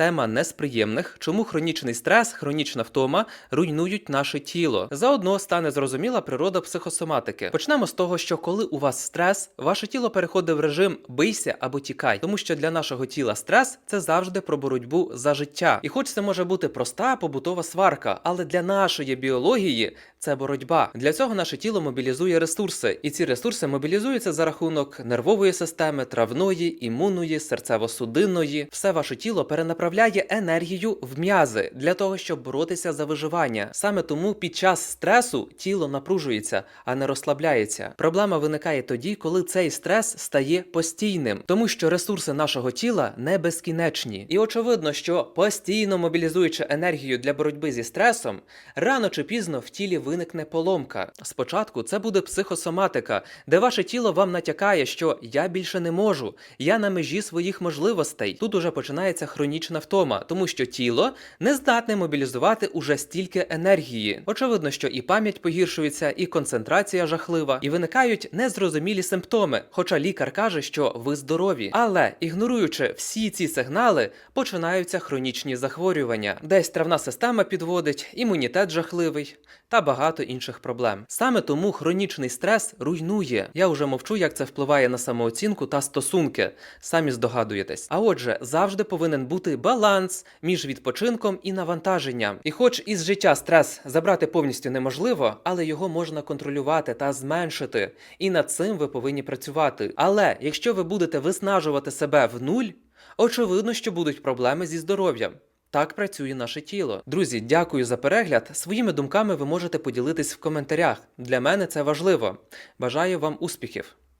тема не з приємних, чому хронічний стрес, хронічна втома руйнують наше тіло. Заодно стане зрозуміла природа психосоматики. Почнемо з того, що коли у вас стрес, ваше тіло переходить в режим бийся або тікай, тому що для нашого тіла стрес це завжди про боротьбу за життя. І хоч це може бути проста побутова сварка, але для нашої біології це боротьба. Для цього наше тіло мобілізує ресурси, і ці ресурси мобілізуються за рахунок нервової системи, травної, імунної, серцево-судинної. Все ваше тіло перенаправляє енергію в м'язи для того, щоб боротися за виживання. Саме тому під час стресу тіло напружується, а не розслабляється. Проблема виникає тоді, коли цей стрес стає постійним, тому що ресурси нашого тіла не безкінечні. І очевидно, що постійно мобілізуючи енергію для боротьби зі стресом, рано чи пізно в тілі виникне поломка. Спочатку це буде психосоматика, де ваше тіло вам натякає, що я більше не можу, я на межі своїх можливостей. Тут уже починається хронічна втома, тому що тіло не здатне мобілізувати уже стільки енергії. Очевидно, що і пам'ять погіршується, і концентрація жахлива, і виникають незрозумілі симптоми. Хоча лікар каже, що ви здорові. Але ігноруючи всі ці сигнали, починаються хронічні захворювання. Десь травна система підводить, імунітет жахливий та багато інших проблем. Саме тому хронічний стрес руйнує. Я вже мовчу, як це впливає на самооцінку та стосунки. Самі здогадуєтесь. А отже, завжди повинен бути баланс між відпочинком і навантаженням. І хоч із життя стрес забрати повністю неможливо, але його можна контролювати та зменшити. І над цим ви повинні працювати. Але якщо ви будете виснажувати себе в нуль, очевидно, що будуть проблеми зі здоров'ям. Так працює наше тіло. Друзі, дякую за перегляд. Своїми думками ви можете поділитись в коментарях. Для мене це важливо. Бажаю вам успіхів!